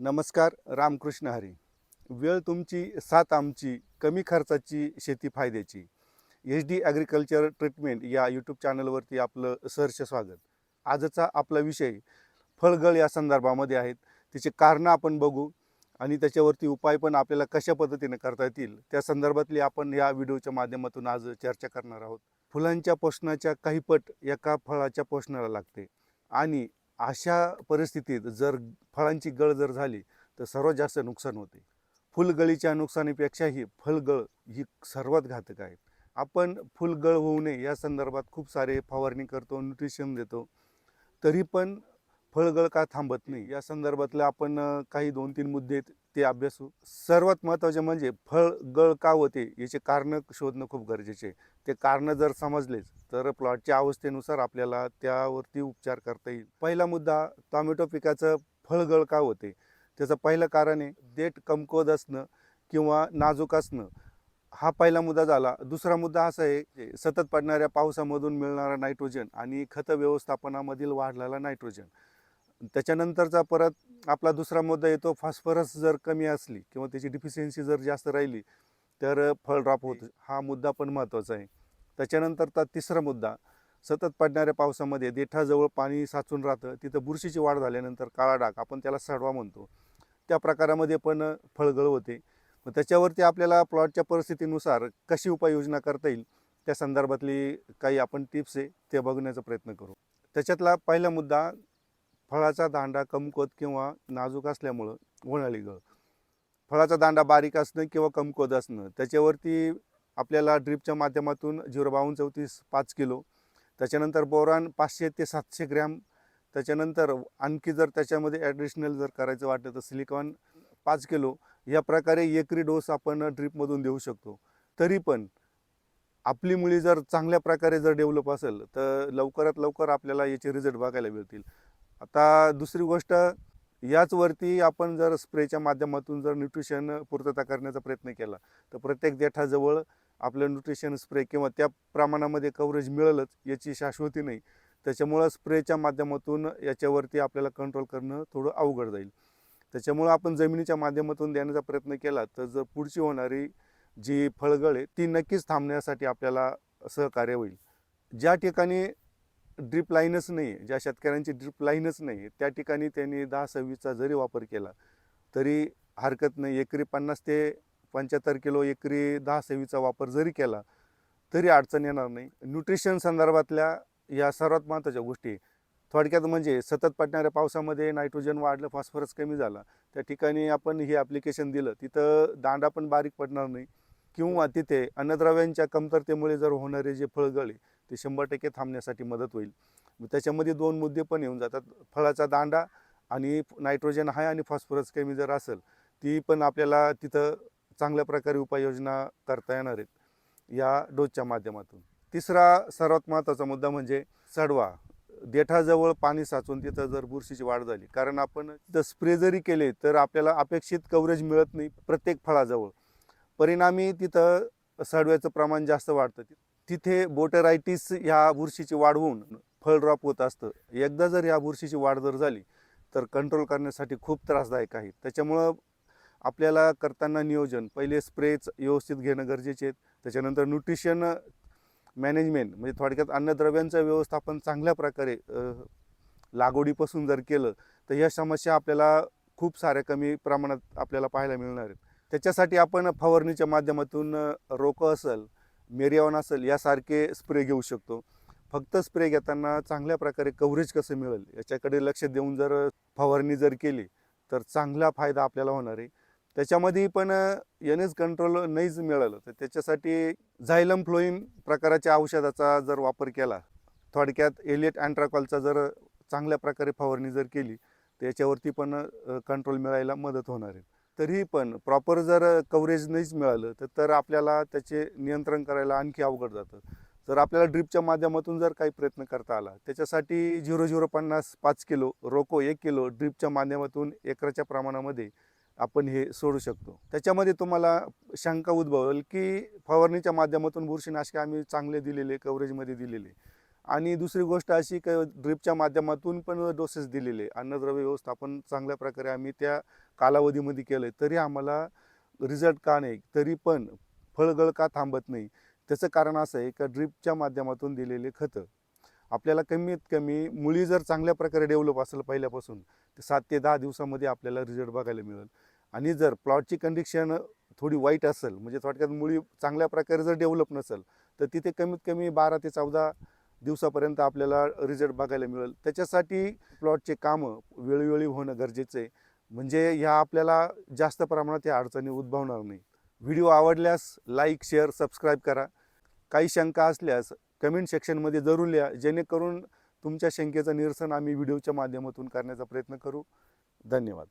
नमस्कार रामकृष्ण हरी. वेळ तुमची साथ आमची कमी खर्चाची शेती फायद्याची. एच डी ॲग्रिकल्चर ट्रीटमेंट या यूट्यूब चॅनलवरती आपलं सहर्ष स्वागत. आजचा आपला विषय फळगळ या संदर्भामध्ये आहेत. त्याचे कारणं आपण बघू आणि त्याच्यावरती उपाय पण आपल्याला कशा पद्धतीने करता येतील त्या संदर्भातली आपण या व्हिडिओच्या माध्यमातून आज चर्चा करणार आहोत. फुलांच्या पोषणाच्या काही पट एका फळाच्या पोषणाला लागते आणि अशा परिस्थितीत जर फळांची गळ जर झाली तर सर्वात जास्त नुकसान होते. फुलगळीच्या नुकसानीपेक्षाही फलगळ ही सर्वात घातक आहे. आपण फुलगळ होऊ नये या संदर्भात खूप सारे फवारणी करतो न्यूट्रिशन देतो. तरी पण फळगळ का थांबत नाही. या संदर्भातले आपण काही दोन तीन मुद्दे आहेत, ते अभ्यासू. सर्वात महत्त्वाचे म्हणजे फळगळ का होते याचे कारणं शोधणं खूप गरजेचे आहे. ते कारणं जर समजलेच तर प्लॉटच्या अवस्थेनुसार आपल्याला त्यावरती उपचार करता येईल. पहिला मुद्दा टॉमॅटो पिकाचं फळगळ का होते? त्याचं पहिलं कारण आहे देठ कमकुवत असणं किंवा नाजूक असणं. हा पहिला मुद्दा झाला. दुसरा मुद्दा असा आहे की सतत पडणाऱ्या पावसामधून मिळणारा नायट्रोजन आणि खत व्यवस्थापनामधील वाढलेला नायट्रोजन. त्याच्यानंतरचा परत आपला दुसरा मुद्दा येतो फॉस्फरस जर कमी असली किंवा त्याची डिफिशियन्सी जर जास्त राहिली तर फळ ड्रॉप होतं. हा मुद्दा पण महत्त्वाचा आहे. त्याच्यानंतरचा तिसरा मुद्दा सतत पडणाऱ्या पावसामध्ये देठाजवळ पाणी साचून राहतं. तिथं बुरशीची वाढ झाल्यानंतर काळा डाग आपण त्याला सडवा म्हणतो. त्या प्रकारामध्ये पण फळगळ होते. मग त्याच्यावरती आपल्याला प्लॉटच्या परिस्थितीनुसार कशी उपाययोजना करता येईल त्या संदर्भातली काही आपण टिप्स आहे ते बघण्याचा प्रयत्न करू. त्याच्यातला पहिला मुद्दा फळाचा दांडा कमकोत किंवा नाजूक असल्यामुळं उन्हाळी गळ. फळाचा दांडा बारीक असणं किंवा कमकोत असणं त्याच्यावरती आपल्याला ड्रीपच्या माध्यमातून झिरो बावन्न चौतीस पाच किलो त्याच्यानंतर बोरान पाचशे ते सातशे ग्रॅम त्याच्यानंतर आणखी जर त्याच्यामध्ये ॲडिशनल जर करायचं वाटलं तर सिलिकॉन पाच किलो या प्रकारे एकरी डोस आपण ड्रीपमधून देऊ शकतो. तरी पण आपली मुली जर चांगल्या प्रकारे जर डेव्हलप असेल तर लवकरात लवकर आपल्याला याचे रिझल्ट बघायला मिळतील. आता दुसरी गोष्ट याचवरती आपण जर स्प्रेच्या माध्यमातून जर न्यूट्रिशन पूर्तता करण्याचा प्रयत्न केला तर प्रत्येक देठाजवळ आपलं न्यूट्रिशन स्प्रे किंवा त्या प्रमाणामध्ये कव्हरेज मिळेलच याची शाश्वती नाही. त्याच्यामुळं स्प्रेच्या माध्यमातून याच्यावरती आपल्याला कंट्रोल करणं थोडं अवघड जाईल. त्याच्यामुळं आपण जमिनीच्या माध्यमातून देण्याचा प्रयत्न केला तर जर पुढची होणारी जी फळगळ आहे ती नक्कीच थांबण्यासाठी आपल्याला सहकार्य होईल. ज्या ठिकाणी ड्रीप लाईनच नाही आहे ज्या शेतकऱ्यांची ड्रीप लाईनच नाही आहे त्या ठिकाणी त्यांनी दहा सव्वीसचा जरी वापर केला तरी हरकत नाही. एकरी पन्नास ते पंच्याहत्तर किलो एकरी दहा सव्वीचा वापर जरी केला तरी अडचण येणार नाही. न्यूट्रिशन संदर्भातल्या या सर्वात महत्त्वाच्या गोष्टी थोडक्यात म्हणजे सतत पडणाऱ्या पावसामध्ये नायट्रोजन वाढलं फॉस्फरस कमी झाला त्या ठिकाणी आपण हे ॲप्लिकेशन दिलं तिथं दांडा पण बारीक पडणार नाही. किंवा तिथे अन्नद्रव्यांच्या कमतरतेमुळे जर होणारे जे फळगळे ते शंभर टक्के थांबण्यासाठी मदत होईल. त्याच्यामध्ये दोन मुद्दे पण येऊन जातात. फळाचा दांडा आणि नायट्रोजन आहे आणि फॉस्फरस कमी जर असेल ती पण आपल्याला तिथं चांगल्या प्रकारे उपाययोजना करता येणार आहेत या डोसच्या माध्यमातून. तिसरा सर्वात महत्त्वाचा मुद्दा म्हणजे सडवा देठाजवळ पाणी साचून तिथं जर बुरशीची वाढ झाली कारण आपण तिथं स्प्रे जरी केले तर आपल्याला अपेक्षित कव्हरेज मिळत नाही प्रत्येक फळाजवळ. परिणामी तिथं सडव्याचं प्रमाण जास्त वाढतं. तिथे बोटरायटिस ह्या बुरशीची वाढ होऊन फळ ड्रॉप होत असतं. एकदा जर ह्या बुरशीची वाढ जर झाली तर कंट्रोल करण्यासाठी खूप त्रासदायक आहे. त्याच्यामुळं आपल्याला करताना नियोजन पहिले स्प्रेच व्यवस्थित घेणं गरजेचे आहेत. त्याच्यानंतर न्यूट्रिशन मॅनेजमेंट म्हणजे थोडक्यात अन्नद्रव्यांचं व्यवस्थापन चांगल्या प्रकारे लागवडीपासून जर केलं तर ह्या समस्या आपल्याला खूप साऱ्या कमी प्रमाणात आपल्याला पाहायला मिळणार आहेत. त्याच्यासाठी आपण फवारणीच्या माध्यमातून रोकं असेल मेरियावन असेल यासारखे स्प्रे घेऊ शकतो. फक्त स्प्रे घेताना चांगल्या प्रकारे कव्हरेज कसं मिळेल याच्याकडे लक्ष देऊन जर फवारणी जर केली तर चांगला फायदा आपल्याला होणार आहे. त्याच्यामध्ये पण एन एस कंट्रोल नाहीच मिळालं तर त्याच्यासाठी झायलम फ्लोईन प्रकाराच्या औषधाचा जर वापर केला थोडक्यात एलियट अँट्राकॉलचा जर चांगल्या प्रकारे फवारणी जर केली तर याच्यावरती पण कंट्रोल मिळायला मदत होणार आहे. तरीही पण प्रॉपर जर कव्हरेज नाहीच मिळालं तर तर आपल्याला त्याचे नियंत्रण करायला आणखी अवघड जातं. जर आपल्याला ड्रिपच्या माध्यमातून जर काही प्रयत्न करता आला त्याच्यासाठी झिरो झिरो पन्नास पाच किलो रोको एक किलो ड्रिपच्या माध्यमातून एकराच्या प्रमाणामध्ये आपण हे सोडू शकतो. त्याच्यामध्ये तुम्हाला शंका उद्भवेल की फवारणीच्या माध्यमातून बुरशीनाशके आम्ही चांगले दिलेले कव्हरेजमध्ये दिलेले. आणि दुसरी गोष्ट अशी की ड्रिपच्या माध्यमातून पण डोसेस दिलेले. अन्नद्रव्य व्यवस्थापन चांगल्या प्रकारे आम्ही त्या कालावधीमध्ये केलं आहे तरी आम्हाला रिझल्ट का नाही तरी पण फळगळ का थांबत नाही. त्याचं कारण असं आहे का ड्रिपच्या माध्यमातून दिलेले खतं आपल्याला कमीत कमी मुळी जर चांगल्या प्रकारे डेव्हलप असेल पहिल्यापासून तर सात ते दहा दिवसामध्ये आपल्याला रिझल्ट बघायला मिळेल. आणि जर प्लॉटची कंडिशन थोडी वाईट असेल म्हणजे थोडक्यात मुळी चांगल्या प्रकारे जर डेव्हलप नसेल तर तिथे कमीत कमी बारा ते चौदा दिवसापर्यंत आपल्याला रिझल्ट बघायला मिळेल. त्याच्यासाठी प्लॉटचे कामं वेळोवेळी होणं गरजेचं आहे. म्हणजे ह्या आपल्याला जास्त प्रमाणात या अडचणी उद्भवणार नाही व्हिडिओ आवडल्यास लाईक शेअर सबस्क्राईब करा. काही शंका असल्यास कमेंट सेक्शनमध्ये जरूर लिहा. जेणेकरून तुमच्या शंकेचं निरसन आम्ही व्हिडिओच्या माध्यमातून करण्याचा प्रयत्न करू. धन्यवाद.